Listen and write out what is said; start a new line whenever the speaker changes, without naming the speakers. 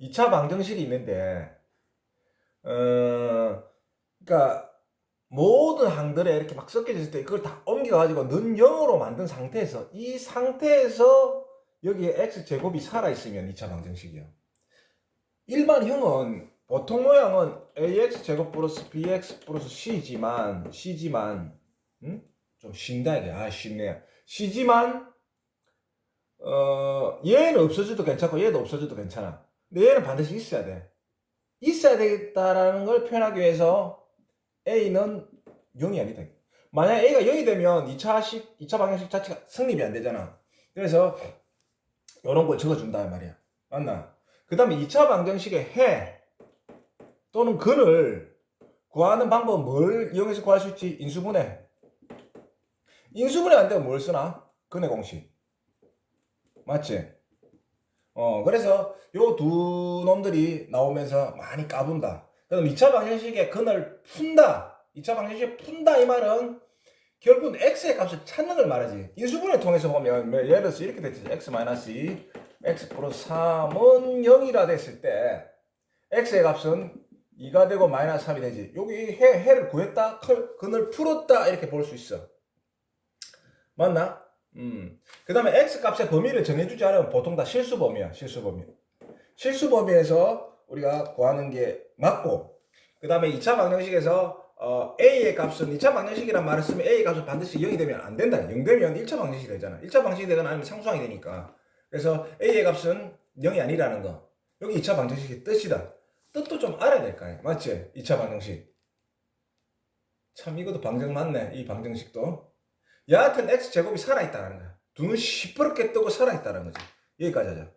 2차 방정식이 있는데, 어, 그러니까 모든 항들에 이렇게 막 섞여졌을 때 그걸 다 옮겨가지고 는 0으로 만든 상태에서 이 상태에서 여기에 x 제곱이 살아있으면 2차 방정식이요. 일반형은 보통 모양은 ax 제곱 플러스 bx 플러스 c지만 c지만 음? 좀 쉰다 이게 아 쉽네요. c지만 어 얘는 없어져도 괜찮고 얘도 없어져도 괜찮아. 얘는 반드시 있어야 돼. 있어야 되겠다라는 걸 표현하기 위해서 a는 0이 아니다. 만약 a가 0이 되면 2차 식 2차 방정식 자체가 성립이 안 되잖아. 그래서 이런 걸 적어준다 이 말이야. 맞나? 그 다음에 2차 방정식의 해 또는 근을 구하는 방법은 뭘 이용해서 구할 수 있지? 인수분해. 인수분해 안 되면 뭘 쓰나? 근의 공식. 맞지? 어, 그래서 요 두 놈들이 나오면서 많이 까분다. 그럼 2차 방정식의 근을 푼다. 2차 방정식을 푼다 이 말은 결국은 x의 값을 찾는 걸 말하지. 인수분해 통해서 보면 뭐 예를 들어서 이렇게 됐지. x 마이너스 2, x 플러스 3은 0이라 됐을 때 x의 값은 2가 되고 마이너스 3이 되지. 여기 해, 해를 구했다, 클- 근을 풀었다 이렇게 볼 수 있어. 맞나? 음. 그 다음에 x 값의 범위를 정해주지 않으면 보통 다 실수 범위야. 실수 범위. 실수 범위에서 우리가 구하는 게 맞고 그 다음에 2차 방정식에서 어, A의 값은 2차 방정식이란 말을 쓰면 A의 값은 반드시 0이 되면 안 된다. 0 되면 1차 방정식이 되잖아. 1차 방정식이 되거나 아니면 상수항이 되니까. 그래서 A의 값은 0이 아니라는 거. 여기 2차 방정식의 뜻이다. 뜻도 좀 알아야 될 거 아니야. 맞지? 2차 방정식. 참 이것도 방정 맞네. 이 방정식도. 여하튼 X제곱이 살아있다는 거야. 눈을 시퍼렇게 뜨고 살아있다는 거지. 여기까지 하자.